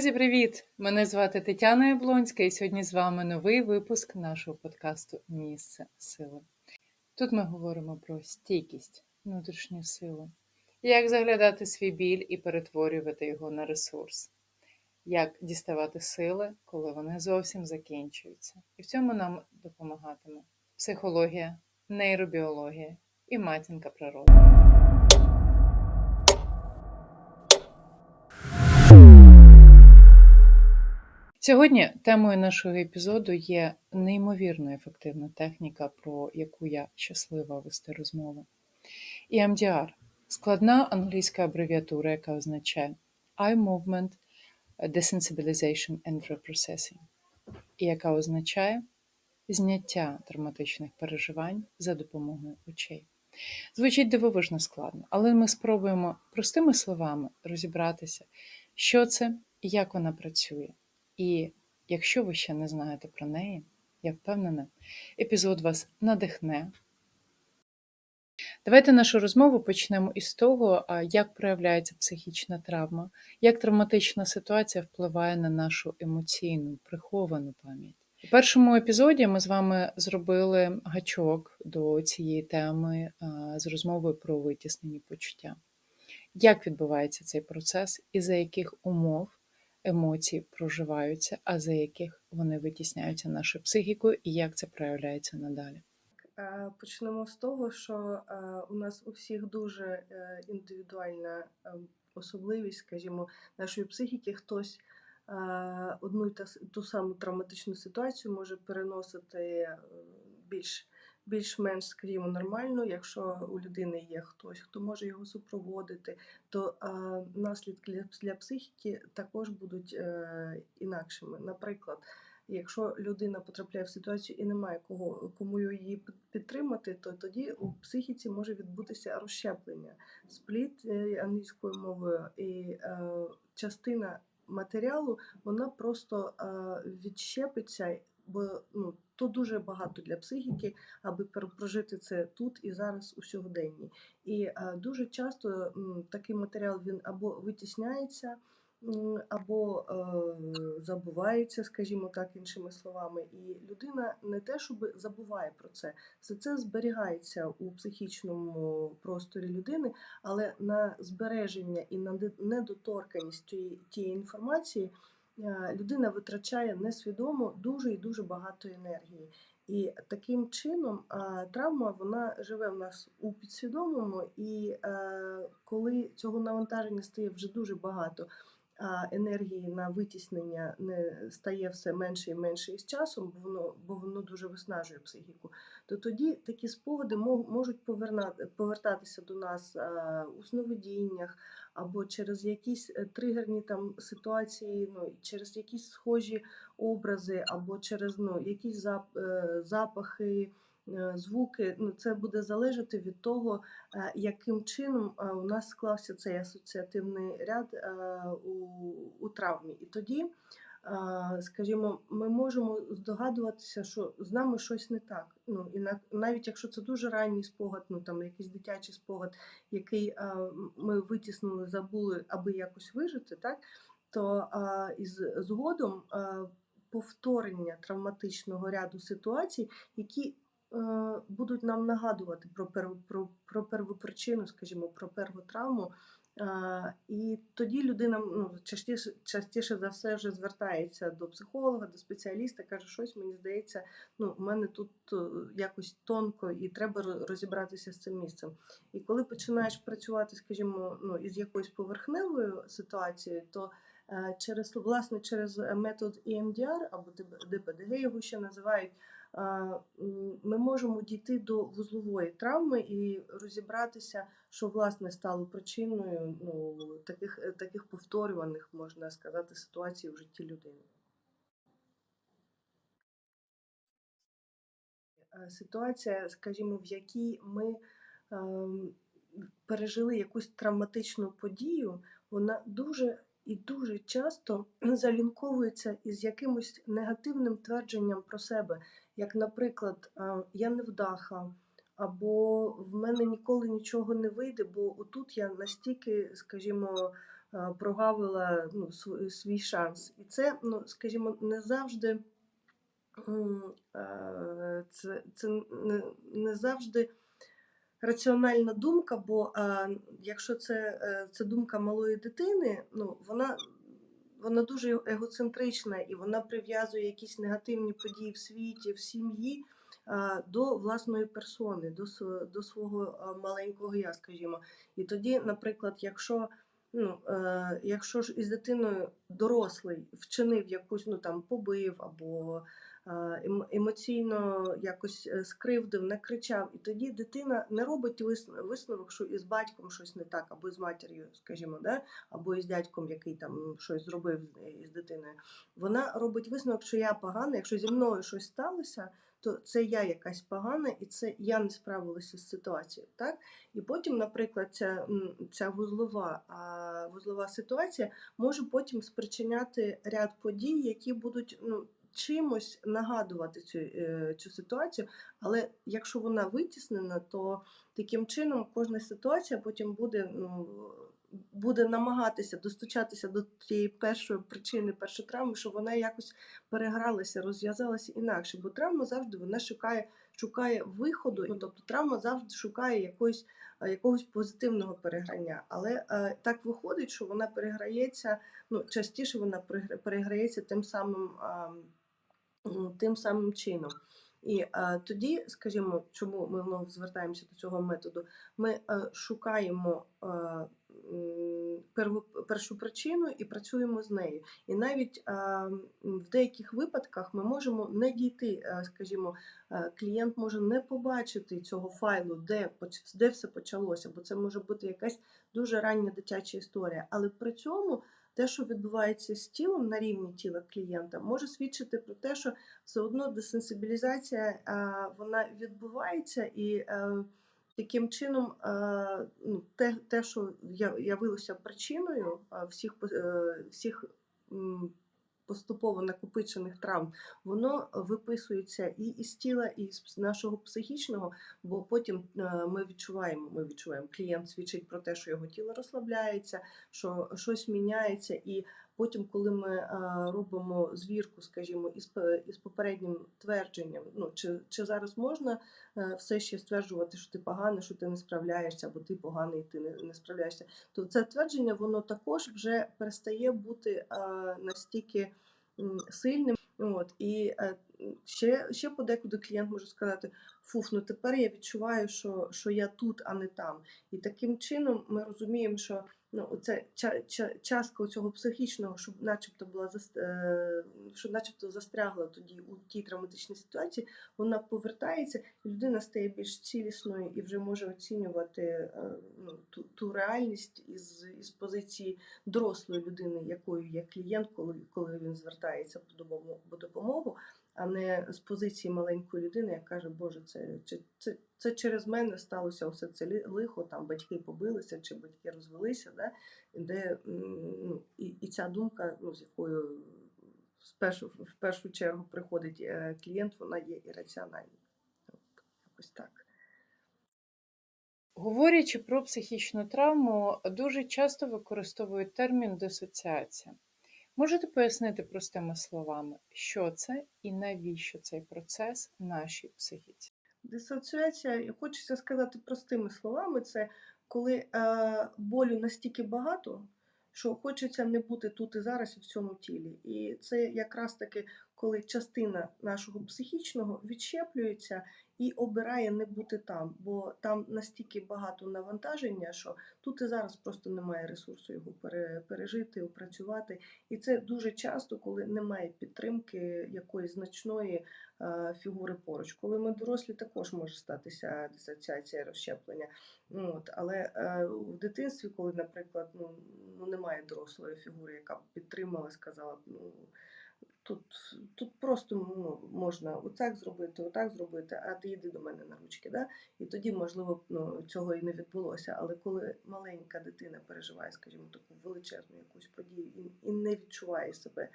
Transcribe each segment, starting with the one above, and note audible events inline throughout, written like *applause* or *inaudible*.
Друзі, привіт! Мене звати Тетяна Яблонська, і сьогодні з вами новий випуск нашого подкасту Місце сили. Тут ми говоримо про стійкість, внутрішню силу, як заглядати свій біль і перетворювати його на ресурс, як діставати сили, коли вони зовсім закінчуються. І в цьому нам допомагатиме психологія, нейробіологія і матінка природи. Сьогодні темою нашого епізоду є неймовірно ефективна техніка, про яку я щаслива вести розмову. EMDR – складна англійська абревіатура, яка означає Eye Movement Desensibilization and Reprocessing, і яка означає зняття травматичних переживань за допомогою очей. Звучить дивовижно складно, але ми спробуємо простими словами розібратися, що це і як вона працює. І якщо ви ще не знаєте про неї, я впевнена, епізод вас надихне. Давайте нашу розмову почнемо із того, як проявляється психічна травма, як травматична ситуація впливає на нашу емоційну, приховану пам'ять. У першому епізоді ми з вами зробили гачок до цієї теми з розмовою про витіснені почуття. Як відбувається цей процес і за яких умов емоції проживаються, а за яких вони витісняються нашою психікою, і як це проявляється надалі. Е, почнемо з того, що е, у нас у всіх дуже е, індивідуальна особливість, скажімо, нашої психіки. Хтось одну і ту саму травматичну ситуацію може переносити більш більш-менш, скажімо, нормально. Якщо у людини є хтось, хто може його супроводити, то е, наслідки для, для психіки також будуть е, інакшими. Наприклад, якщо людина потрапляє в ситуацію і немає кого кому її підтримати, то тоді у психіці може відбутися розщеплення, спліт е, англійською мовою і е, частина матеріалу вона просто е, відщепиться бо ну, то дуже багато для психіки, аби прожити це тут і зараз у сьогоденні. І а, дуже часто м, такий матеріал він або витісняється або е, забувається, скажімо так, іншими словами. І людина не те, щоб забуває про це, все це зберігається у психічному просторі людини, але на збереження і на недоторканість тієї інформації. Е, людина витрачає несвідомо дуже і дуже багато енергії. І таким чином травма вона живе в нас у підсвідомому, і е, коли цього навантаження стає вже дуже багато, енергії на витіснення не стає все менше і менше із часом, бо воно бо воно дуже виснажує психіку, то тоді такі спогади можуть повертатися до нас у сновидіннях або через якісь е, тригерні там ситуації, ну через якісь схожі образи, або через ну, якісь е, запахи. Е, звуки, ну це буде залежати від того, яким чином у нас склався цей асоціативний ряд у, у травмі. І тоді скажімо, ми можемо здогадуватися, що з нами щось не так. Ну і навіть якщо це дуже ранній спогад, ну там якийсь дитячий спогад, який ми витіснули, забули, аби якось вижити, так то із згодом повторення травматичного ряду ситуацій, які е, Будуть нам нагадувати про перву про, про первопричину, скажімо, про перву травму, і тоді людина ну, частіше частіше за все вже звертається до психолога, до спеціаліста, каже, щось мені здається, ну, у мене тут е, якось тонко і треба розібратися з цим місцем. І коли починаєш працювати, скажімо, ну, із якоюсь поверхневою ситуацією, то е, через власне через метод EMDR або ДПДГ його ще називають ми можемо дійти до вузлової травми і розібратися, що власне стало причиною ну, таких, таких повторюваних, можна сказати, ситуацій в житті людини. Ситуація, скажімо, в якій ми ем, пережили якусь травматичну подію, вона дуже і дуже часто *clears throat* залінковується із якимось негативним твердженням про себе, як, наприклад, я невдаха, або в мене ніколи нічого не вийде, бо отут я настільки, скажімо, е, прогавила ну, свій шанс. І це, ну, скажімо, не завжди. е, Це, це не, не завжди раціональна думка, бо е, якщо це, е, це думка малої дитини, ну, вона, вона дуже егоцентрична і вона прив'язує якісь негативні події в світі, в сім'ї до власної персони, до, до свого маленького я, скажімо. І тоді, наприклад, якщо Ну, е, якщо ж із дитиною дорослий вчинив якусь, ну там побив або емоційно якось е, скривдив, накричав, і тоді дитина не робить висн- висновок, що із батьком щось не так, або з матір'ю, скажімо, да? або із дядьком, який там щось зробив з- із дитиною. Вона робить висновок, що я погана, якщо зі мною щось сталося, то це я якась погана, і це я не справилася з ситуацією. Так? І потім, наприклад, ця, ця вузлова, а, вузлова ситуація може потім спричиняти ряд подій, які будуть ну, чимось нагадувати цю, е, цю ситуацію. Але якщо вона витіснена, то таким чином кожна ситуація потім буде. Ну, Буде намагатися достучатися до тієї першої причини, першої травми, щоб вона якось перегралася, розв'язалася інакше. Бо травма завжди вона шукає, шукає виходу, ну, тобто травма завжди шукає якоїсь е, якогось позитивного переграння. Але е, так виходить, що вона переграється, ну, частіше вона перегра- переграється тим самим, тим самим чином. І е, тоді, скажімо, чому ми знову звертаємося до цього методу, ми е, шукаємо е, перву, першу причину і працюємо з нею. І навіть е, в деяких випадках ми можемо не дійти, е, скажімо, е, клієнт може не побачити цього файлу, де, де все почалося, бо це може бути якась дуже рання дитяча історія. Але при цьому те, що відбувається з тілом на рівні тіла клієнта, може свідчити про те, що все одно десенсибілізація вона відбувається і. е, Таким чином, е, ну, те, те, що явилося причиною е, всіх, всіх поступово накопичених травм, воно виписується і із тіла, і з нашого психічного, бо потім е, ми відчуваємо, ми відчуваємо, клієнт свідчить про те, що його тіло розслабляється, що щось міняється, і потім, коли ми е, робимо звірку, скажімо, із, попереднім твердженням, ну чи, чи зараз можна е, все ще стверджувати, що ти поганий, що ти не справляєшся, або ти поганий, ти не, не справляєшся, то це твердження воно також вже перестає бути е, настільки сильним. От і ще, ще подекуди клієнт може сказати: фуф, ну тепер я відчуваю, що, що я тут, а не там. І таким чином ми розуміємо, що ну, оце ча, ча, частка цього психічного, щоб начебто була е, що начебто застрягла тоді у тій травматичній ситуації, вона повертається, і людина стає більш цілісною і вже може оцінювати е, ну, ту, ту реальність із, із позиції дорослої людини, якою є клієнт, коли, коли він звертається по допомогу, а не з позиції маленької людини, яка каже, Боже, це, це, це, це через мене сталося все це лихо, там батьки побилися чи батьки розвелися, да? де ну, і, і ця думка, ну, з якою спершу, в першу чергу приходить е, клієнт, вона є ірраціональною. Якось так. Говорячи про психічну травму, дуже часто використовують термін дисоціація. Можете пояснити простими словами, що це і навіщо цей процес нашій психіці? Дисоціація, хочеться сказати простими словами, це коли е, болю настільки багато, що хочеться не бути тут і зараз і в цьому тілі. І це якраз таки, коли частина нашого психічного відщеплюється і обирає не бути там, бо там настільки багато навантаження, що тут і зараз просто немає ресурсу його пере- пережити, опрацювати. І це дуже часто, коли немає підтримки якоїсь значної е, фігури поруч. Коли ми дорослі, також може статися дисоціація розщеплення. Ну, От, але е, в дитинстві, коли, наприклад, ну, ну немає дорослої фігури, яка б підтримала, сказала б, ну. Тут, тут просто ну, можна отак зробити, отак зробити, а ти йди до мене на ручки. Да? І тоді, можливо, ну, цього і не відбулося. Але коли маленька дитина переживає, скажімо, таку величезну якусь подію і, і не відчуває себе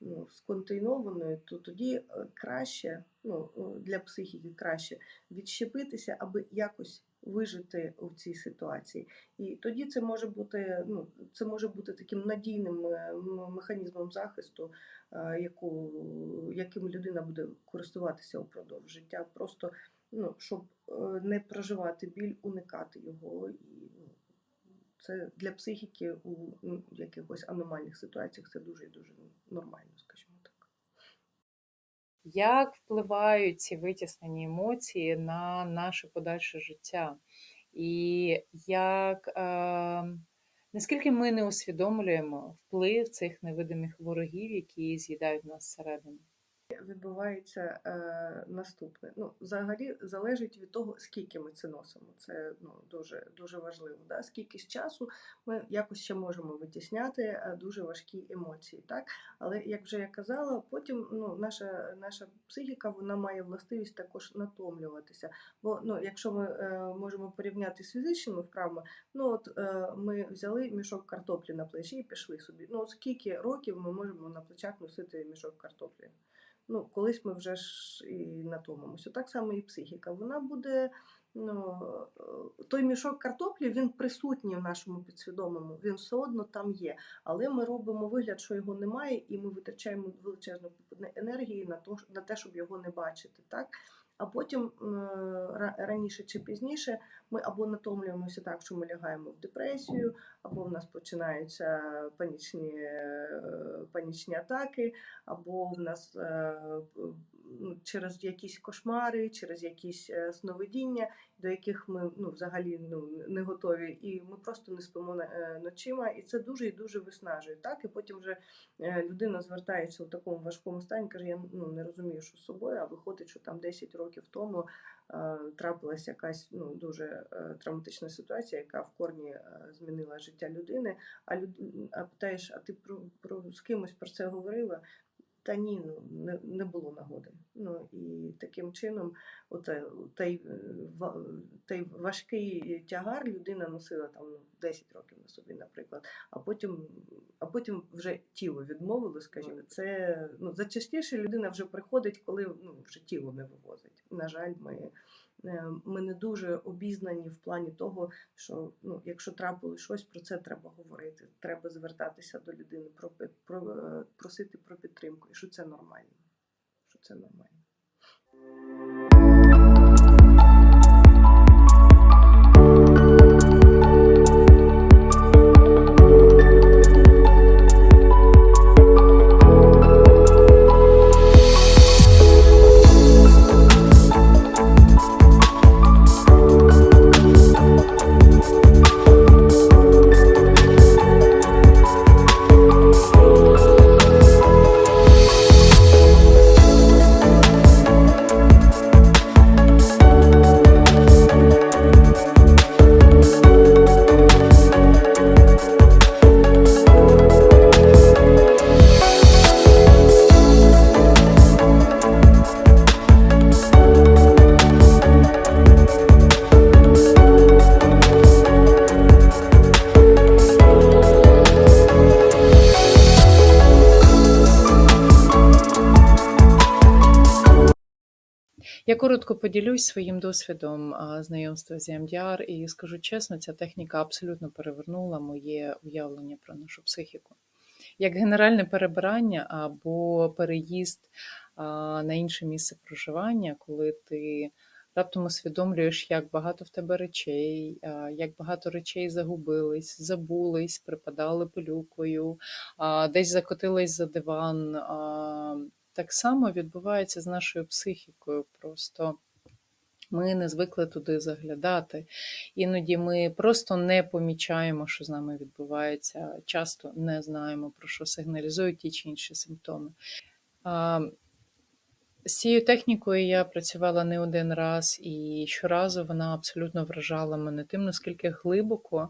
ну, сконтейнованою, то тоді е, краще, ну, для психіки краще відщепитися, аби якось вижити у цій ситуації. І тоді це може бути, ну, це може бути таким надійним е, механізмом захисту, е, яку, яким людина буде користуватися упродовж життя, просто ну, щоб е, не проживати біль, уникати його. І ну, це для психіки у якихось аномальних ситуаціях це дуже і дуже нормально. Як впливають ці витіснені емоції на наше подальше життя? І як е, наскільки ми не усвідомлюємо вплив цих невидимих ворогів, які з'їдають нас зсередини? Відбувається е, наступне. Ну, взагалі залежить від того, скільки ми це носимо. Це ну, дуже, дуже важливо. Да? Скільки з часу ми якось ще можемо витісняти е, дуже важкі емоції. Так? Але як вже я казала, потім ну, наша, наша психіка вона має властивість також натомлюватися. Бо ну, якщо ми е, можемо порівняти з фізичними вправами, ну от е, ми взяли мішок картоплі на плечі і пішли собі. Ну, скільки років ми можемо на плечах носити мішок картоплі? Ну, колись ми вже ж і натомимося. Так само і психіка. Вона буде. Ну, е, той мішок картоплі він присутній в нашому підсвідомому, він все одно там є. Але ми робимо вигляд, що його немає, і ми витрачаємо величезну енергії на те, щоб його не бачити. Так? А потім раніше чи пізніше ми або натомлюємося так, що ми лягаємо в депресію, або в нас починаються панічні, е, панічні атаки, або в нас е, через якісь кошмари, через якісь е, сновидіння, до яких ми ну, взагалі ну, не готові, і ми просто не спимо е, ночима, і це дуже і дуже виснажує. Так, і потім вже е, людина звертається у такому важкому стані, каже: я ну, не розумію, що з собою, а виходить, що там 10 років тому трапилася якась ну, дуже травматична ситуація, яка в корні змінила життя людини. А люд... а питаєш, а ти про, про з кимось про це говорила? Та ні, ну не, не було нагоди. Ну і таким чином, оце той, е, той важкий тягар людина носила там ну, 10 років на собі, наприклад. А потім, а потім вже тіло відмовило, скажімо, це ну зачастіше людина вже приходить, коли ну, вже тіло не вивозить. На жаль, ми, ми не дуже обізнані в плані того, що ну, якщо трапилось щось, про це треба говорити. Треба звертатися до людини, про, про, е, просити про підтримку, і що це нормально. Що це нормально. Коротко поділюсь своїм досвідом знайомства з EMDR і скажу чесно, ця техніка абсолютно перевернула моє уявлення про нашу психіку. Як генеральне перебирання або переїзд на інше місце проживання, коли ти раптом усвідомлюєш, як багато в тебе речей, як багато речей загубились, забулись, припадали пилюкою, десь закотились за диван. Так само відбувається з нашою психікою. Просто ми не звикли туди заглядати. Іноді ми просто не помічаємо, що з нами відбувається, часто не знаємо, про що сигналізують ті чи інші симптоми. З цією технікою я працювала не один раз, і щоразу вона абсолютно вражала мене тим, наскільки глибоко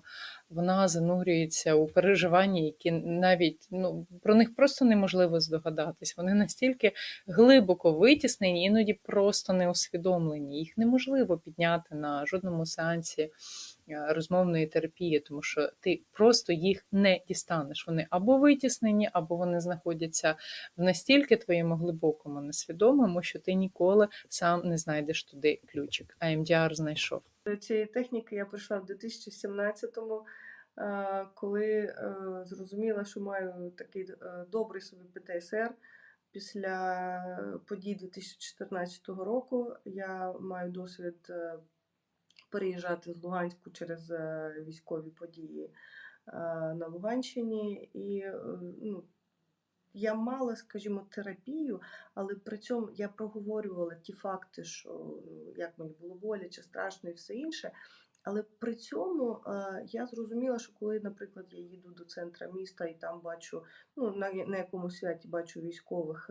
вона занурюється у переживання, які навіть ну, про них просто неможливо здогадатись. Вони настільки глибоко витіснені, іноді просто не усвідомлені. Їх неможливо підняти на жодному сеансі розмовної терапії, тому що ти просто їх не дістанеш. Вони або витіснені, або вони знаходяться в настільки твоєму глибокому несвідомому, що ти ніколи сам не знайдеш туди ключик. А МДР знайшов. До цієї техніки я прийшла в 2017-му, е, коли е, зрозуміла, що маю такий е, добрий собі ПТСР. Після подій 2014 року я маю досвід е, переїжджати з Луганську через е, військові події е, на Луганщині. І е, ну, я мала, скажімо, терапію, але при цьому я проговорювала ті факти, що ну, як мені було боляче, страшно і все інше. Але при цьому я зрозуміла, що коли, наприклад, я їду до центра міста і там бачу, ну на, на якомусь святі бачу військових,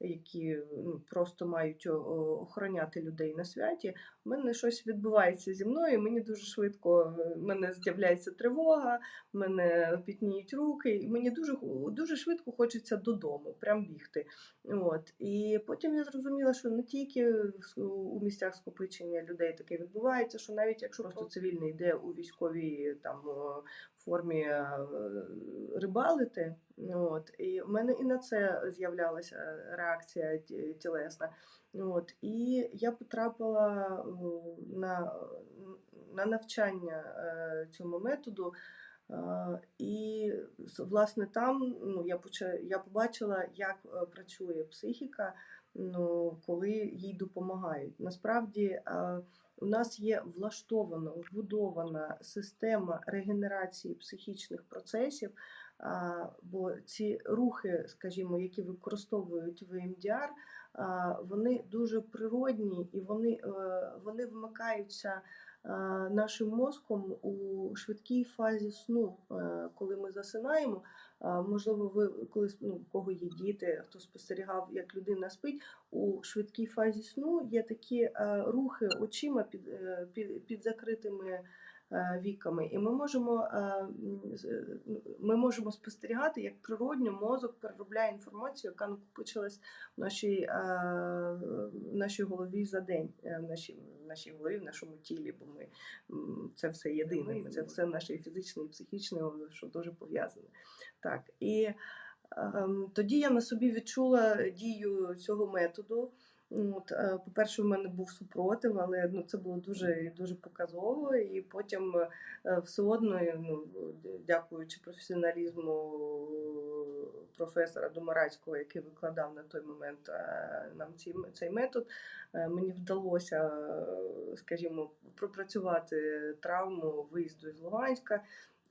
які ну, просто мають охороняти людей на святі, в мене щось відбувається зі мною. і Мені дуже швидко е, в мене з'являється тривога, в мене пітніють руки, і мені дуже дуже швидко хочеться додому, прям бігти. От і потім я зрозуміла, що не тільки у місцях скопичення людей таке відбувається, що навіть якщо просто цивільний йде у військовій там формі е, рибалити, от і в мене і на це з'являлася реакція тілесна. От і я потрапила на, на навчання цьому методу. Е, І власне там ну, я, я побачила, як працює психіка, ну, коли їй допомагають. Насправді у нас є влаштована, вбудована система регенерації психічних процесів, бо ці рухи, скажімо, які використовують в МДР, вони дуже природні і вони, е, вони вмикаються е, нашим мозком у швидкій фазі сну, Е, коли ми засинаємо. Можливо, ви колись ну, кого є діти, хто спостерігав, як людина спить, у швидкій фазі сну є такі рухи очима під, під, під закритими віками, і ми можемо, е, е, ми можемо спостерігати, як природньо мозок переробляє інформацію, яка накопичилась в нашій, е, в нашій голові за день, е, в нашій, в нашій голові, в нашому тілі, бо ми це все єдине, це все наше фізичне, і психічне, що дуже пов'язане. Так, і ем, тоді я на собі відчула дію цього методу. От, е, по-перше, в мене був супротив, але ну, це було дуже дуже показово. І потім е, все одно, ну, дякуючи професіоналізму професора Домарацького, який викладав на той момент е, нам цей, цей метод, е, мені вдалося, е, скажімо, пропрацювати травму виїзду з Луганська.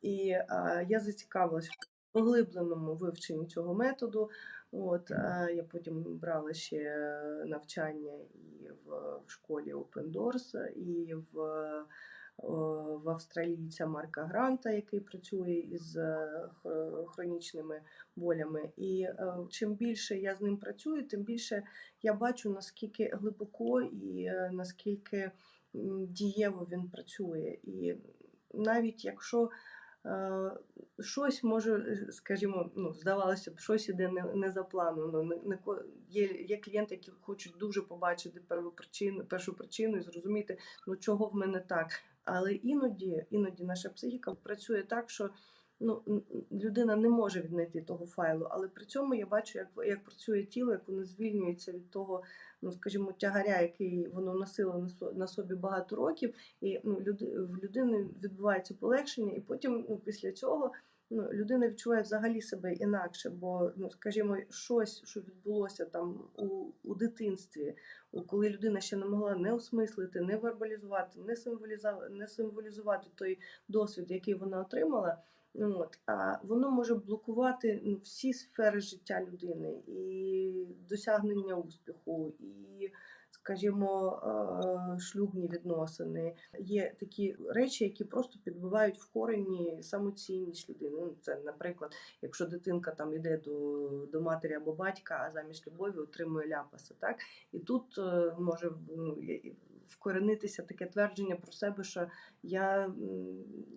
І е, я зацікавилася поглибленому вивченні цього методу. От е, я потім брала ще навчання і в, школі Open Doors, і в, в австралійця Марка Гранта, який працює із е, хронічними болями. І е, чим більше я з ним працюю, тим більше я бачу наскільки глибоко і наскільки дієво він працює. І навіть якщо щось може, е, скажімо, ну, здавалося б, щось іде не, не за. Ну, не, не, є, є клієнти, які хочуть дуже побачити перву причину, першу причину і зрозуміти, ну чого в мене так. Але іноді, іноді наша психіка працює так, що ну, людина не може віднайти того файлу, але при цьому я бачу, як, як працює тіло, як воно звільнюється від того, ну скажімо, тягаря, який воно носило на собі багато років, і ну, в людини відбувається полегшення, і потім ну, після цього ну, людина відчуває взагалі себе інакше, бо, ну, скажімо, щось, що відбулося там у, у дитинстві, коли людина ще не могла не осмислити, не вербалізувати, не символізувати, не символізувати той досвід, який вона отримала. Ну, От, а воно може блокувати ну, всі сфери життя людини, і досягнення успіху, і, скажімо, шлюбні відносини. Є такі речі, які просто підбивають в корені самоцінність людини. Ну, це, наприклад, якщо дитинка там йде до, до матері або батька, а замість любові отримує ляпаса. Так? І тут е, може ну, вкоренитися таке твердження про себе, що я,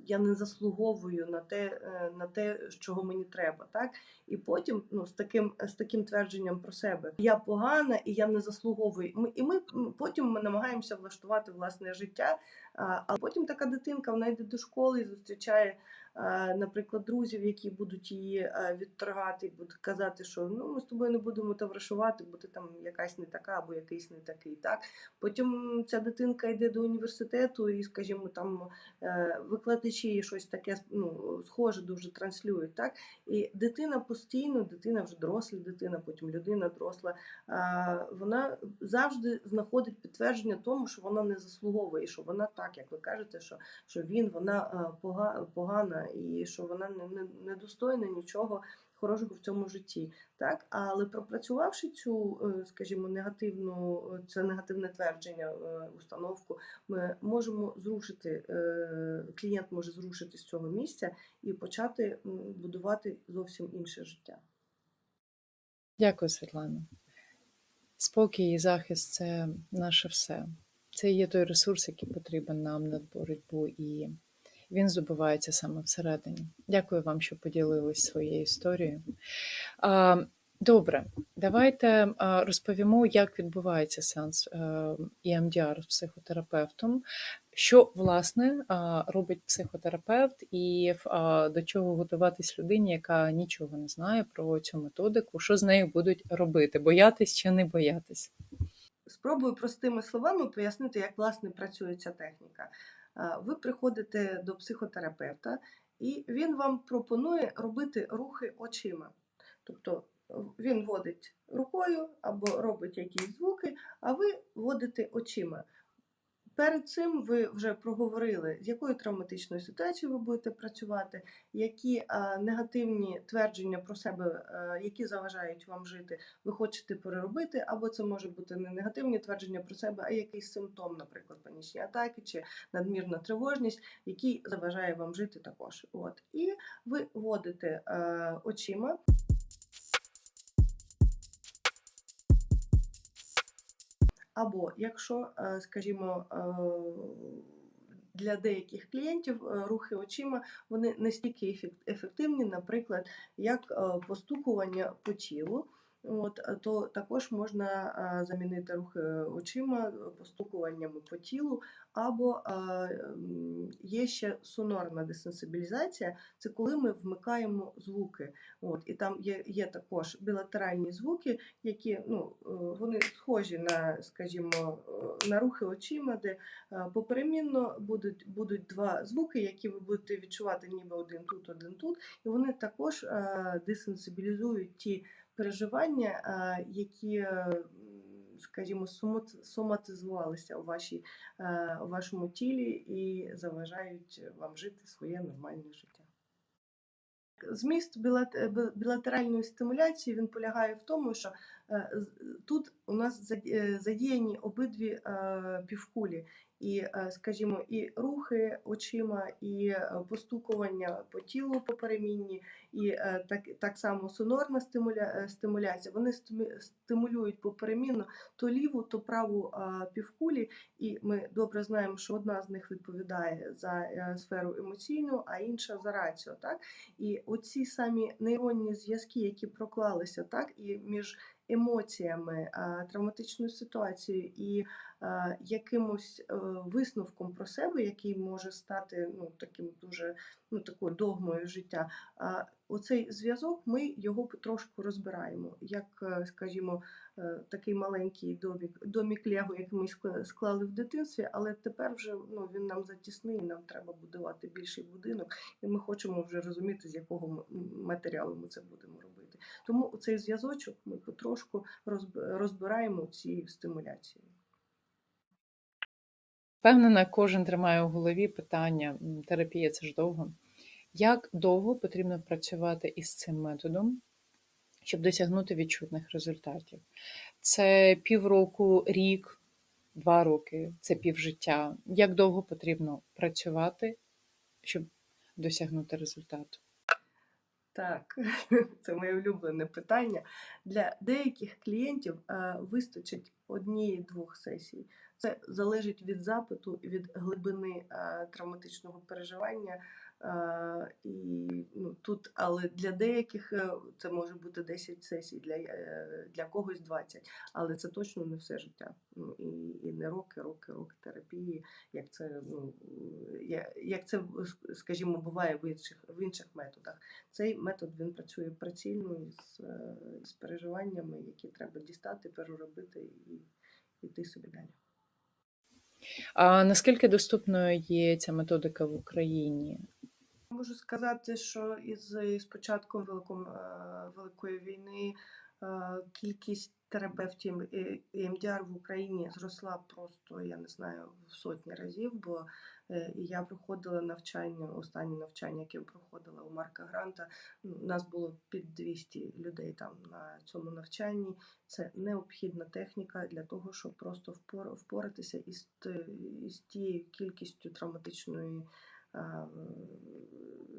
я не заслуговую на те, е, на те, чого мені треба. Так? І потім ну, з, таким, з таким твердженням про себе я погана і я не заслуговую. Ми, і ми потім ми намагаємося влаштувати власне життя. А, потім така дитинка вона йде до школи і зустрічає наприклад, друзів, які будуть її е, відторгати, і будуть казати, що ну ми з тобою не будемо товаришувати, бо ти там якась не така або якийсь не такий. Так потім ця дитинка йде до університету, і, скажімо, там е, викладачі щось таке ну, схоже дуже транслюють. Так і дитина постійно, дитина вже доросла дитина, потім людина доросла. е, Вона завжди знаходить підтвердження тому, що вона не заслуговує, що вона так, як ви кажете, що, що він, вона е, погана, і що вона не, не, недостойна нічого хорошого в цьому житті. Так, але пропрацювавши цю, е, скажімо, негативну, е, це негативне твердження, е, установку, ми можемо зрушити, клієнт може зрушити з цього місця і почати будувати зовсім інше життя. Дякую, Світлана. Спокій і захист це наше все. Це є той ресурс, який потрібен нам на боротьбу, і він здобувається саме всередині. Дякую вам, що поділились своєю історією. Добре, давайте розповімо, як відбувається сеанс е, EMDR з психотерапевтом, що власне робить психотерапевт, і до чого готуватись людині, яка нічого не знає про цю методику, що з нею будуть робити, боятись чи не боятись. Спробую простими словами пояснити, як власне працює ця техніка. Е, Ви приходите до психотерапевта, і він вам пропонує робити рухи очима. Тобто е, він водить рукою або робить якісь звуки, а ви водите очима. Перед цим ви вже проговорили, з якою травматичною ситуацією ви будете працювати, які негативні твердження про себе, е, які заважають вам жити, ви хочете переробити, або це може бути не негативні твердження про себе, а якийсь симптом, наприклад, панічні атаки чи надмірна тривожність, який заважає вам жити також. От і ви водите е, очима. Або якщо, е, скажімо, е, для деяких клієнтів е, рухи очима вони настільки ефект- ефективні, наприклад, як постукування по тілу. От, е, то також можна е, замінити рухи очима е, постукуваннями по тілу, або є ще сонорна десенсибілізація, це коли ми вмикаємо звуки. От, і там є, є також білатеральні звуки, які ну, вони схожі на, скажімо, на рухи очима, де поперемінно будуть, будуть два звуки, які ви будете відчувати ніби один тут, один тут, і вони також десенсибілізують ті переживання, які, е, скажімо, соматизувалися у, вашій, е, у вашому тілі і заважають вам жити своє нормальне життя. Зміст е, бі- білатеральної стимуляції він полягає в тому, що тут у нас е, задіяні обидві е, півкулі, і, е, скажімо, і рухи очима, і е, постукування по тілу поперемінні, і е, так, так само сонорна стимуля, е, стимуляція. Вони стимулюють поперемінно то ліву, то праву е, півкулі, і ми добре знаємо, що одна з них відповідає за е, сферу емоційну, а інша за раціо. Так? І оці самі нейронні зв'язки, які проклалися так, і між емоціями, а, травматичною ситуацією. І якимось е, висновком про себе, який може стати ну, таким дуже ну, такою догмою життя. Оцей зв'язок ми його потрошку розбираємо, як, е, скажімо, е, такий маленький домік, домік Лего, який ми скла- склали в дитинстві, але тепер вже ну, він нам затісний, нам треба будувати більший будинок, і ми хочемо вже розуміти, з якого матеріалу ми це будемо робити. Тому цей зв'язочок ми потрошку розб- розбираємо цією стимуляцією. Впевнена, кожен тримає у голові питання. Терапія це ж довго. Як довго потрібно працювати із цим методом, щоб досягнути відчутних результатів? Це півроку, рік, два роки, це півжиття. Як довго потрібно працювати, щоб досягнути результату? Так, *laughs* це моє улюблене питання. Для деяких клієнтів е, вистачить однієї-двох сесій. Це залежить від запиту від глибини е, травматичного переживання. Е, і ну, тут, але для деяких е, це може бути 10 сесій, для, для когось 20, але це точно не все життя. Ну, і, і не роки, роки, роки терапії, як це, ну, як це, скажімо, буває в інших, в інших методах. Цей метод він працює прицільно з, з переживаннями, які треба дістати, переробити і йти собі далі. А наскільки доступною є ця методика в Україні? Можу сказати, що із, із початком великом, е, Великої війни е, кількість терапевтів і МДР в Україні зросла просто, я не знаю, в сотні разів, бо і я проходила навчання, останні навчання, яке проходила у Марка Гранта. ну, Нас було під 200 людей там на цьому навчанні. Це необхідна техніка для того, щоб просто впор- впоратися із, із тією кількістю травматичної е,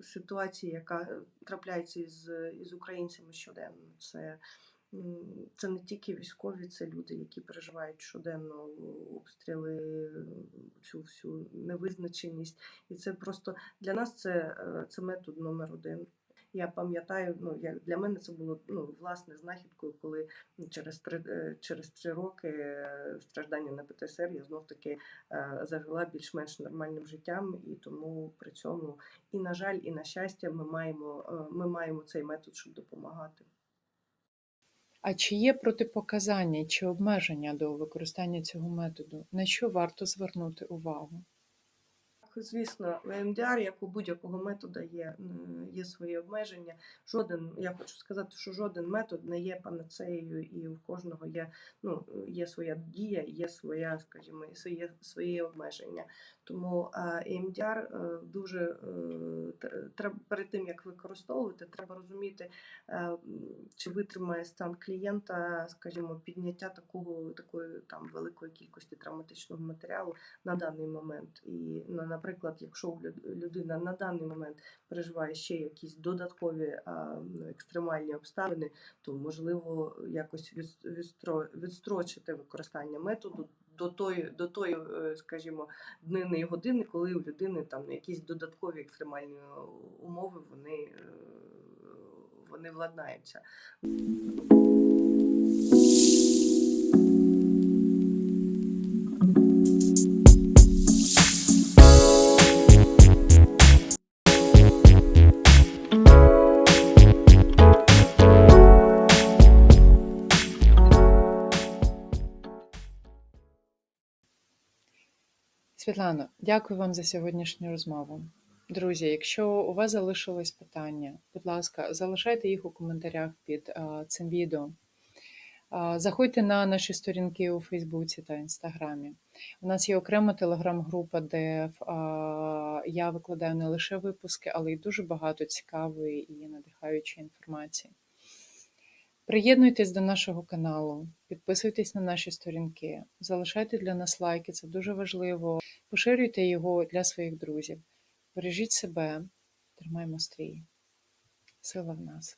ситуації, яка трапляється із, із українцями щоденно. Це, це не тільки військові, це люди, які переживають щоденно обстріли, цю всю невизначеність. І це просто для нас це, е, це метод номер один. Я пам'ятаю, ну як для мене це було ну, власне знахідкою, коли через три е, через три роки е, страждання на ПТСР я знов таки зажила більш-менш нормальним життям, і тому при цьому і на жаль, і на щастя, ми маємо ми маємо цей метод, щоб допомагати. А чи є протипоказання чи обмеження до використання цього методу? На що варто звернути увагу? Звісно, в МДР, як у будь-якого методу, є, є свої обмеження. Жоден, я хочу сказати, що жоден метод не є панацеєю, і у кожного є, ну, є своя дія, є своя, скажімо, і своє, обмеження. Тому МДР е, дуже е, треба перед тим, як використовувати, треба розуміти, е, чи витримає стан клієнта, скажімо, підняття такого такої там великої кількості травматичного матеріалу на даний момент. І на- наприклад, якщо людина на даний момент переживає ще якісь додаткові екстремальні обставини, то можливо якось відстрочити використання методу. До тої, до тої, е, скажімо, днини і години, коли у людини там якісь додаткові екстремальні умови вони, е, вони владнаються. Світлано, дякую вам за сьогоднішню розмову. Друзі, якщо у вас залишились питання, будь ласка, залишайте їх у коментарях під цим відео. Заходьте на наші сторінки у Фейсбуці та Інстаграмі. У нас є окрема телеграм-група, де я викладаю не лише випуски, але й дуже багато цікавої і надихаючої інформації. Приєднуйтесь до нашого каналу, підписуйтесь на наші сторінки, залишайте для нас лайки, це дуже важливо. Поширюйте його для своїх друзів. Бережіть себе, тримаймо стрій. Сила в нас.